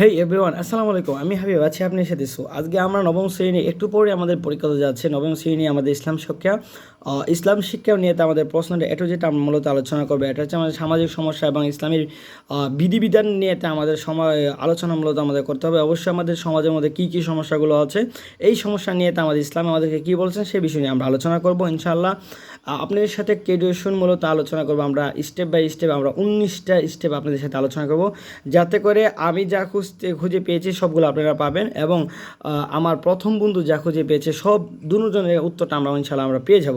হেই everyone আসসালামু আলাইকুম। আমি হাবিব, আছি আপনার সাথে। সো আজকে আমরা নবম শ্রেণি একটু পরে আমাদের পরীক্ষা যাচ্ছে। নবম শ্রেণি আমাদের ইসলাম শিক্ষা। ইসলাম শিক্ষা নিয়ে তো আমাদের প্রশ্নটা, এটা যেটা আমরা মূলত আলোচনা করব। এটা হচ্ছে আমাদের সামাজিক সমস্যা এবং ইসলামের বিধিবিধান নিয়ে আমাদের সময়, আলোচনা মূলত আমাদের করতে হবে। অবশ্যই আমাদের সমাজের মধ্যে কী কী সমস্যাগুলো আছে, এই সমস্যা নিয়ে তো আমাদের ইসলাম আমাদেরকে কী বলছেন সে বিষয় নিয়ে আমরা আলোচনা করব ইনশাআল্লাহ। আপনাদের সাথে কেডিউশন মূলত আলোচনা করব আমরা স্টেপ বাই স্টেপ আমরা উনিশটা স্টেপ আপনাদের সাথে আলোচনা করব। যাতে করে আমি যা খুঁজতে, খুঁজে পেয়েছি সবগুলো আপনারা পাবেন এবং আমার প্রথম বন্ধু যা খুঁজে পেয়েছে সব দুজনের উত্তরটা আমরা ইনশাল্লাহ আমরা পেয়ে যাব।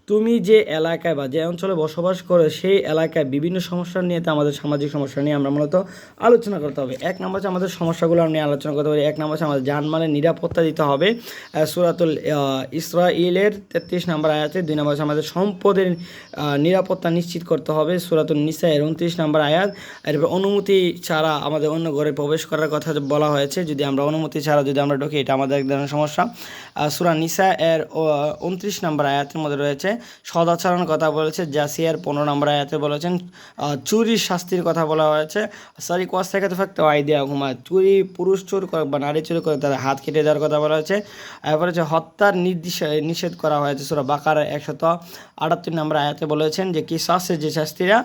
তুমি যে এলাকায় বা যে অঞ্চলে বসবাস করো সেই এলাকায় বিভিন্ন সমস্যা নিয়ে আমাদের সামাজিক সমস্যা নিয়ে আমরা মূলত আলোচনা করতে হবে। এক নম্বর হচ্ছে আমাদের সমস্যাগুলো নিয়ে আলোচনা করতে হবে এক নম্বর হচ্ছে আমাদের জানমালের নিরাপত্তা দিতে হবে। সুরাতুল আহ, ইসরাইলের তেত্রিশ নম্বর আয়াতে দুই নম্বর হচ্ছে আমাদের সম্পদের নিরাপত্তা নিশ্চিত করতে হবে। সুরাতুল নিসা এর উনত্রিশ নম্বর আয়াত। এরপর অনুমতি ছাড়া আমাদের অন্য ঘরে প্রবেশ করার কথা বলা হয়েছে। যদি আমরা অনুমতি ছাড়া যদি আমরা ঢুকি এটা আমাদের এক ধরনের সমস্যা। সূরা নিসা এর উনত্রিশ নম্বর আয়াতের মধ্যে রয়েছে। সদাচরণ কথা বলেছে, জাসিয়ার পনেরো নম্বর আয়াতে বলেছেন চুরির শাস্তির কথা বলা হয়েছে। সরি কোয়াস থেকে তো ফাঁকতে আইডিয়া ঘুমা চুরি, পুরুষ চোর করে বা নারী চুরি করে তাদের হাত কেটে দেওয়ার কথা বলা হয়েছে। এরপর হচ্ছে হত্যার নির্দিষ্ট নিষেধ করা হয়েছে সুরা বাকার একশত আটাত্তর নম্বর আয়াতে বলেছেন যে কি শাস্তির যে শাস্তিরা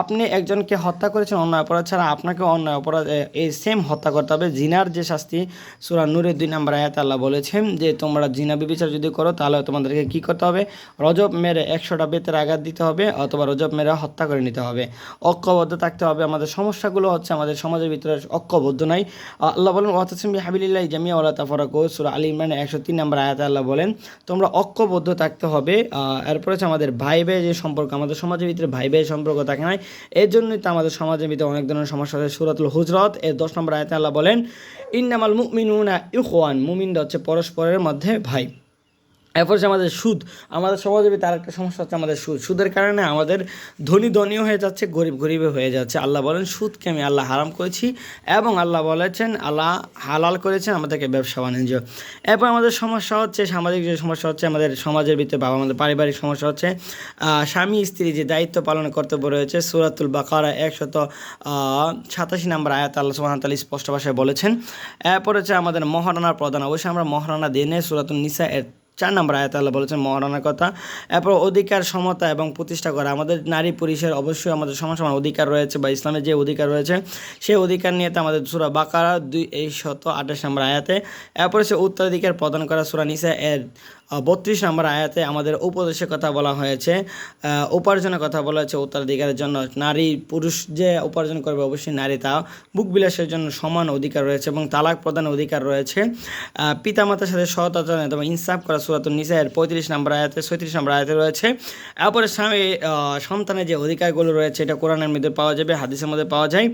আপনি একজনকে হত্যা করেছেন অন্য অপরাধ ছাড়া আপনাকে অন্য অপরাধ এই সেম হত্যা করতে হবে। জিনার যে শাস্তি, সুরা নূরের দুই নম্বর আয়াত আল্লাহ বলেছেন যে, তোমরা জিনা বিবিচার যদি করো, তাহলে তোমাদেরকে কি করতে হবে? রজব মেরে একশোটা বেতের আঘাত দিতে হবে অথবা রজব মেরে হত্যা করে নিতে হবে। ঐক্যবদ্ধ থাকতে হবে। আমাদের সমস্যাগুলো হচ্ছে আমাদের সমাজের ভিতরে ঐক্যবদ্ধ নাই। আল্লাহ বলেন, ওয়াতাসিমি হাবিলিল্লাহ জামিয়া ওয়ালা তাফরাকু। সুর আলী ইমরানের একশো তিন নম্বর আয়াত আল্লাহ বলেন, তোমরা ঐক্যবদ্ধ থাকতে হবে। এরপর হচ্ছে আমাদের ভাই ভাই যে সম্পর্ক, আমাদের সমাজের ভিতরে ভাই ভাই সম্পর্ক থাকে নাই, এর জন্যই তো আমাদের সমাজের ভিতরে অনেক ধরনের সমস্যা আছে। সুরাতুল হুজরত এর দশ নম্বর আয়াতে আল্লাহ বলেন, ইন্নামাল মুমিনুনা ইখওয়ান। মুমিনরা হচ্ছে পরস্পরের মধ্যে ভাই। এরপর হচ্ছে আমাদের সুদ। আমাদের সমাজে তার একটা সমস্যা হচ্ছে আমাদের সুদ। সুদের কারণে আমাদের ধনী ধনীও হয়ে যাচ্ছে, গরিব গরিবে হয়ে যাচ্ছে। আল্লাহ বলেন, সুদকে আমি আল্লাহ হারাম করেছি এবং আল্লাহ বলেছেন, আল্লাহ হালাল করেছেন আমাদেরকে ব্যবসা বাণিজ্য। এরপর আমাদের সমস্যা হচ্ছে, সামাজিক যে সমস্যা হচ্ছে, আমাদের সমাজের ভিতরে বা আমাদের পারিবারিক সমস্যা হচ্ছে স্বামী স্ত্রী যে দায়িত্ব পালন কর্তব্য রয়েছে, সুরাতুল বাকারা একশত সাতাশি নম্বর আয়াত আল্লাহ সুবহানাহু ওয়া তাআলা স্পষ্ট ভাষায় বলেছেন। এরপর হচ্ছে আমাদের মহারানার প্রধান। অবশ্যই আমরা মহারানা দিনে সুরাতুল নিসা এর চার নম্বর আয়াত আল্লাহ বলেছেন, মহারণার কথা। এরপর অধিকার, সমতা এবং প্রতিষ্ঠা করা। আমাদের নারী পুরুষের অবশ্যই আমাদের সমান সমান অধিকার রয়েছে বা ইসলামের যে অধিকার রয়েছে, সেই অধিকার নিয়ে আমাদের সুরা বাকারা দুই, এই শত আঠাশ নম্বর আয়াতে। এরপর সে উত্তরাধিকার প্রদান করা সুরা নিসা এর বত্রিশ নম্বর আয়াতে আমাদের উপদেশের কথা বলা হয়েছে উপার্জনের কথা বলা হয়েছে উত্তরাধিকারের জন্য। নারী, পুরুষ যে উপার্জন করবে অবশ্যই নারী তা। বুক বিলাসের জন্য সমান অধিকার রয়েছে এবং তালাক প্রদানের অধিকার রয়েছে। পিতামাতার সাথে সৎ এবং ইনসাফ করা সুরাতুল নিসায়ের পঁয়ত্রিশ নম্বর আয়াতে, ছয়ত্রিশ নম্বর আয়াতে রয়েছে। এরপরে স্বামী সন্তানের যে অধিকারগুলো রয়েছে, এটা কোরআনের মধ্যে পাওয়া যাবে, হাদিসের মধ্যে পাওয়া যায়।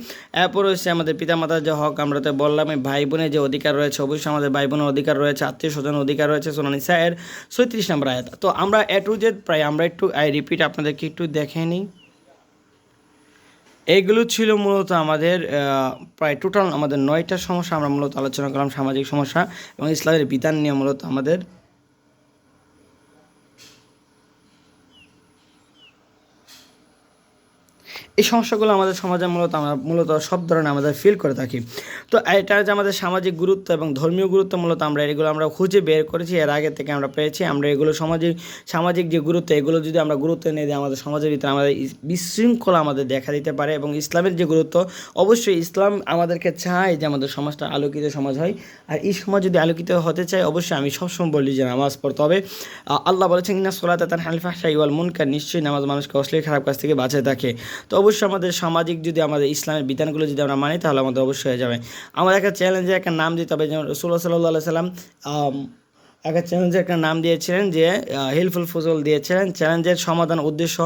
এরপর হচ্ছে আমাদের পিতামাতার যে হক, আমরা তো বললাম ভাই বোনের যে অধিকার রয়েছে, অবশ্যই আমাদের ভাই বোনের অধিকার রয়েছে, আত্মীয় স্বজনের অধিকার রয়েছে সোনানিসা এর ছয়ত্রিশ নম্বর আয়াত। তো আমরা এ টু জেড প্রায় আমরা একটু, আই রিপিট আপনাদেরকে একটু দেখে নিই। এইগুলো ছিল মূলত আমাদের প্রায় টোটাল আমাদের নয়টা সমস্যা আমরা মূলত আলোচনা করলাম সামাজিক সমস্যা এবং ইসলামের বিধান নিয়ে মূলত আমাদের এই সমস্যাগুলো আমাদের সমাজে মূলত আমরা মূলত সব ধরনের আমাদের ফিল করে থাকি। তো এটা যে আমাদের সামাজিক গুরুত্ব এবং ধর্মীয় গুরুত্ব মূলত আমরা, এগুলো আমরা খুঁজে বের করেছি, এর আগে থেকে আমরা পেয়েছি। আমরা এগুলো সমাজিক সামাজিক যে গুরুত্ব, এগুলো যদি আমরা গুরুত্ব নিয়ে দিই, আমাদের সমাজের ভিতরে আমাদের বিশৃঙ্খলা আমাদের দেখা দিতে পারে এবং ইসলামের যে গুরুত্ব, অবশ্যই ইসলাম আমাদেরকে চায় যে আমাদের সমাজটা আলোকিত সমাজ হয়। আর এই সমাজ যদি আলোকিত হতে চায়, অবশ্যই আমি সবসময় বলি যে নামাজ পড়তে হবে। আল্লাহ বলেছেন, ইন্না সোলাত তান হালিফা শাহিওয়াল মুনকার। নিশ্চয়ই নামাজ মানুষকে অশ্লীল খারাপ কাজ থেকে বাঁচিয়ে থাকে। তো অবশ্যই আমাদের সামাজিক যদি আমাদের ইসলামের বিধানগুলো যদি আমরা মানি, তাহলে আমাদের অবশ্যই হয়ে যাবে। আমার একটা চ্যালেঞ্জে একটা নাম দিতে হবে, যেমন রসুল্লাহ সাল্লাহ সাল্লাম একটা চ্যালেঞ্জের একটা নাম দিয়েছিলেন যে হেল্পফুল ফজল দিয়েছিলেন। চ্যালেঞ্জের সমাধান উদ্দেশ্য,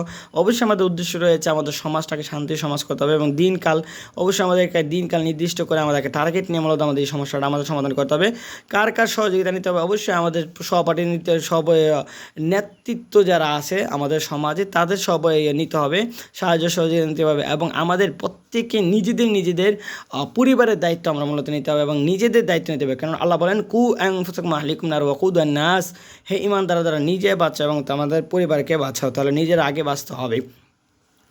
অবশ্যই আমাদের উদ্দেশ্য রয়েছে আমাদের সমাজটাকে শান্তি সমাজ করতে হবে এবং দিনকাল, অবশ্যই আমাদেরকে দিনকাল নির্দিষ্ট করে আমাদেরকে টার্গেট নিয়ে মূলত আমাদের এই সমস্যাটা আমাদের সমাধান করতে হবে। কার কার সহযোগিতা নিতে হবে? অবশ্যই আমাদের সহপাঠী নিতে সব নেতৃত্ব যারা আছে আমাদের সমাজে, তাদের সবাই নিতে হবে, সাহায্য সহযোগিতা নিতে হবে এবং আমাদের প্রত্যেকে নিজেদের নিজেদের পরিবারের দায়িত্ব আমরা মূলত নিতে হবে এবং নিজেদের দায়িত্ব নিতে হবে। কারণ আল্লাহ বলেন কু অ্যাং ফুসক মাহলিকুম নার ওয়াকুদ নাস, হে ইমান দ্বারা দ্বারা নিজে বাঁচা এবং আমাদের পরিবারকে বাঁচাও, তাহলে নিজের আগে বাঁচতে হবে।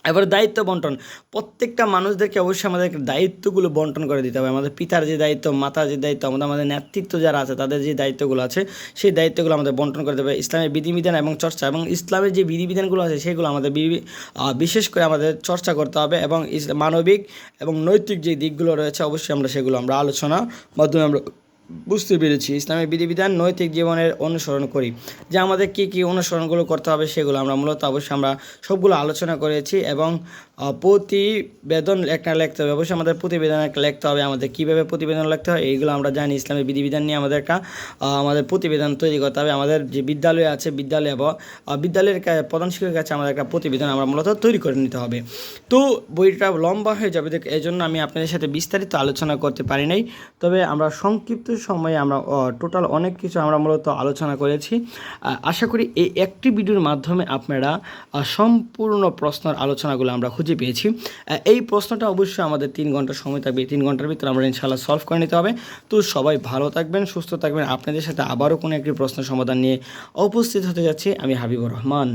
এবার দায়িত্ব বন্টন, প্রত্যেকটা মানুষদেরকে অবশ্যই আমাদেরকে দায়িত্বগুলো বন্টন করে দিতে হবে। আমাদের পিতার যে দায়িত্ব, মাতার যে দায়িত্ব, আমাদের আমাদের নেতৃত্ব যারা আছে, তাদের যে দায়িত্বগুলো আছে, সেই দায়িত্বগুলো আমাদের বন্টন করে দেবে। ইসলামের বিধিবিধান এবং চর্চা এবং ইসলামের যে বিধিবিধানগুলো আছে, সেগুলো আমাদের বিশেষ করে আমাদের চর্চা করতে হবে এবং মানবিক এবং নৈতিক যে দিকগুলো রয়েছে, অবশ্যই আমরা সেগুলো আমরা আলোচনা মাধ্যমে আমরা বুঝতে পেরেছি, ইসলামের বিধিবিধান নৈতিক জীবনের অনুসরণ করি। যে আমাদের কী কী অনুসরণগুলো করতে হবে সেগুলো আমরা মূলত অবশ্যই আমরা সবগুলো আলোচনা করেছি এবং প্রতিবেদন একটা লিখতে হবে। অবশ্যই আমাদের প্রতিবেদন একটা লিখতে হবে আমাদের কীভাবে প্রতিবেদন লিখতে হয়, এইগুলো আমরা জানি। ইসলামের বিধিবিধান নিয়ে আমাদের একটা আমাদের প্রতিবেদন তৈরি করতে হবে। আমাদের যে বিদ্যালয় আছে, বিদ্যালয় এবং বিদ্যালয়ের প্রধান শিক্ষকের কাছে আমাদের একটা প্রতিবেদন আমরা মূলত তৈরি করে নিতে হবে। তো বইটা লম্বা হয়ে যাবে এই জন্য আমি আপনাদের সাথে বিস্তারিত আলোচনা করতে পারি নাই। তবে আমরা সংক্ষিপ্ত সময়ে আমরা টোটাল অনেক কিছু আমরা মূলত আলোচনা করেছি। আশা করি এই একটি ভিডিওর মাধ্যমে আপনারা সম্পূর্ণ প্রশ্নের আলোচনাগুলো আমরা খুঁজে পেয়েছি। এই প্রশ্নটা অবশ্যই আমাদের তিন ঘণ্টা সময় থাকবে। তিন ঘণ্টার ভিতরে আমরা ইনশাল্লাহ সলভ করে নিতে হবে। তো সবাই ভালো থাকবেন, সুস্থ থাকবেন। আপনাদের সাথে আবারও কোনো একটি প্রশ্ন সমাধান নিয়ে উপস্থিত হতে যাচ্ছি। আমি হাবিবুর রহমান।